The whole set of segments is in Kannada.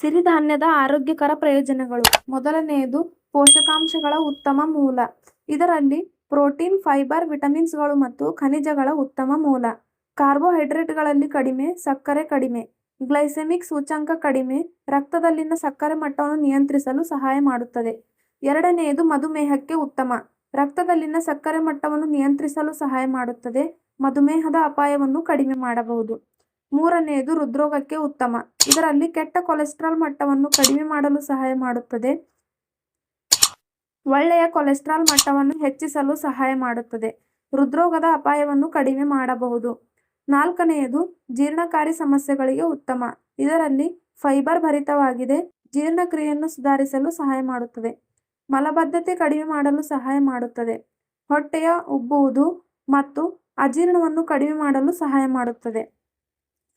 ಸಿರಿಧಾನ್ಯದ ಆರೋಗ್ಯಕರ ಪ್ರಯೋಜನಗಳು. ಮೊದಲನೆಯದು, ಪೋಷಕಾಂಶಗಳ ಉತ್ತಮ ಮೂಲ. ಇದರಲ್ಲಿ ಪ್ರೋಟೀನ್, ಫೈಬರ್, ವಿಟಮಿನ್ಸ್ಗಳು ಮತ್ತು ಖನಿಜಗಳ ಉತ್ತಮ ಮೂಲ. ಕಾರ್ಬೋಹೈಡ್ರೇಟ್ಗಳಲ್ಲಿ ಕಡಿಮೆ, ಸಕ್ಕರೆ ಕಡಿಮೆ. ಗ್ಲೈಸೆಮಿಕ್ ಸೂಚ್ಯಂಕ ಕಡಿಮೆ, ರಕ್ತದಲ್ಲಿನ ಸಕ್ಕರೆ ಮಟ್ಟವನ್ನು ನಿಯಂತ್ರಿಸಲು ಸಹಾಯ ಮಾಡುತ್ತದೆ. ಎರಡನೆಯದು, ಮಧುಮೇಹಕ್ಕೆ ಉತ್ತಮ. ರಕ್ತದಲ್ಲಿನ ಸಕ್ಕರೆ ಮಟ್ಟವನ್ನು ನಿಯಂತ್ರಿಸಲು ಸಹಾಯ ಮಾಡುತ್ತದೆ. ಮಧುಮೇಹದ ಅಪಾಯವನ್ನು ಕಡಿಮೆ ಮಾಡಬಹುದು. ಮೂರನೆಯದು ಹೃದ್ರೋಗಕ್ಕೆ ಉತ್ತಮ. ಇದರಲ್ಲಿ ಕೆಟ್ಟ ಕೊಲೆಸ್ಟ್ರಾಲ್ ಮಟ್ಟವನ್ನು ಕಡಿಮೆ ಮಾಡಲು ಸಹಾಯ ಮಾಡುತ್ತದೆ. ಒಳ್ಳೆಯ ಕೊಲೆಸ್ಟ್ರಾಲ್ ಮಟ್ಟವನ್ನು ಹೆಚ್ಚಿಸಲು ಸಹಾಯ ಮಾಡುತ್ತದೆ. ಹೃದ್ರೋಗದ ಅಪಾಯವನ್ನು ಕಡಿಮೆ ಮಾಡಬಹುದು. ನಾಲ್ಕನೆಯದು ಜೀರ್ಣಕಾರಿ ಸಮಸ್ಯೆಗಳಿಗೆ ಉತ್ತಮ. ಇದರಲ್ಲಿ ಫೈಬರ್ ಭರಿತವಾಗಿದೆ. ಜೀರ್ಣಕ್ರಿಯೆಯನ್ನು ಸುಧಾರಿಸಲು ಸಹಾಯ ಮಾಡುತ್ತದೆ. ಮಲಬದ್ಧತೆ ಕಡಿಮೆ ಮಾಡಲು ಸಹಾಯ ಮಾಡುತ್ತದೆ. ಹೊಟ್ಟೆಯ ಉಬ್ಬುವುದು ಮತ್ತು ಅಜೀರ್ಣವನ್ನು ಕಡಿಮೆ ಮಾಡಲು ಸಹಾಯ ಮಾಡುತ್ತದೆ.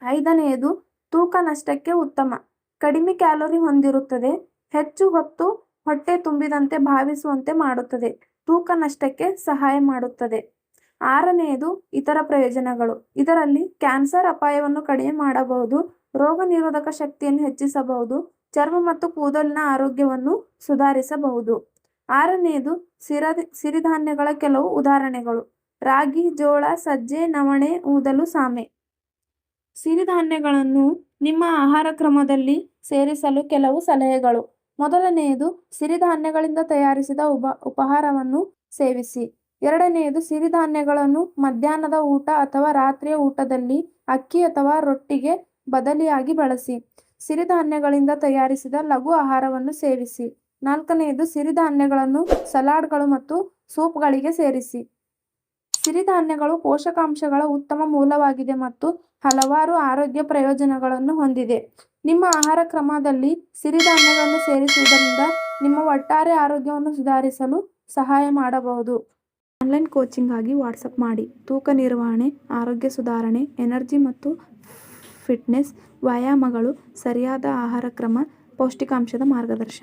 ಐದನೆಯದು, ತೂಕ ನಷ್ಟಕ್ಕೆ ಉತ್ತಮ. ಕಡಿಮೆ ಕ್ಯಾಲೋರಿ ಹೊಂದಿರುತ್ತದೆ, ಹೆಚ್ಚು ಹೊತ್ತು ಹೊಟ್ಟೆ ತುಂಬಿದಂತೆ ಭಾವಿಸುವಂತೆ ಮಾಡುತ್ತದೆ, ತೂಕ ನಷ್ಟಕ್ಕೆ ಸಹಾಯ ಮಾಡುತ್ತದೆ. ಆರನೆಯದು, ಇತರ ಪ್ರಯೋಜನಗಳು. ಇದರಲ್ಲಿ ಕ್ಯಾನ್ಸರ್ ಅಪಾಯವನ್ನು ಕಡಿಮೆ ಮಾಡಬಹುದು, ರೋಗ ನಿರೋಧಕ ಶಕ್ತಿಯನ್ನು ಹೆಚ್ಚಿಸಬಹುದು, ಚರ್ಮ ಮತ್ತು ಕೂದಲಿನ ಆರೋಗ್ಯವನ್ನು ಸುಧಾರಿಸಬಹುದು. ಆರನೆಯದು ಸಿರ ಸಿರಿಧಾನ್ಯಗಳ ಕೆಲವು ಉದಾಹರಣೆಗಳು. ರಾಗಿ, ಜೋಳ, ಸಜ್ಜೆ, ನವಣೆ, ಊದಲು, ಸಾಮೆ. ಸಿರಿಧಾನ್ಯಗಳನ್ನು ನಿಮ್ಮ ಆಹಾರ ಕ್ರಮದಲ್ಲಿ ಸೇರಿಸಲು ಕೆಲವು ಸಲಹೆಗಳು. ಮೊದಲನೆಯದು, ಸಿರಿಧಾನ್ಯಗಳಿಂದ ತಯಾರಿಸಿದ ಉಪ, ಉಪಹಾರವನ್ನು ಸೇವಿಸಿ. ಎರಡನೆಯದು, ಸಿರಿಧಾನ್ಯಗಳನ್ನು ಮಧ್ಯಾಹ್ನದ ಊಟ ಅಥವಾ ರಾತ್ರಿಯ ಊಟದಲ್ಲಿ ಅಕ್ಕಿ ಅಥವಾ ರೊಟ್ಟಿಗೆ ಬದಲಿಯಾಗಿ ಬಳಸಿ. ಸಿರಿಧಾನ್ಯಗಳಿಂದ ತಯಾರಿಸಿದ ಲಘು ಆಹಾರವನ್ನು ಸೇವಿಸಿ. ನಾಲ್ಕನೆಯದು, ಸಿರಿಧಾನ್ಯಗಳನ್ನು ಸಲಾಡ್ಗಳು ಮತ್ತು ಸೂಪ್ಗಳಿಗೆ ಸೇರಿಸಿ. ಸಿರಿಧಾನ್ಯಗಳು ಪೋಷಕಾಂಶಗಳ ಉತ್ತಮ ಮೂಲವಾಗಿದೆ ಮತ್ತು ಹಲವಾರು ಆರೋಗ್ಯ ಪ್ರಯೋಜನಗಳನ್ನು ಹೊಂದಿದೆ. ನಿಮ್ಮ ಆಹಾರ ಕ್ರಮದಲ್ಲಿ ಸಿರಿಧಾನ್ಯಗಳನ್ನು ಸೇರಿಸುವುದರಿಂದ ನಿಮ್ಮ ಒಟ್ಟಾರೆ ಆರೋಗ್ಯವನ್ನು ಸುಧಾರಿಸಲು ಸಹಾಯ ಮಾಡಬಹುದು. ಆನ್ಲೈನ್ ಕೋಚಿಂಗ್ಗಾಗಿ ವಾಟ್ಸಪ್ ಮಾಡಿ. ತೂಕ ನಿರ್ವಹಣೆ, ಆರೋಗ್ಯ ಸುಧಾರಣೆ, ಎನರ್ಜಿ ಮತ್ತು ಫಿಟ್ನೆಸ್ ವ್ಯಾಯಾಮಗಳು ಸರಿಯಾದ ಆಹಾರ ಕ್ರಮ, ಪೌಷ್ಟಿಕಾಂಶದ ಮಾರ್ಗದರ್ಶನ.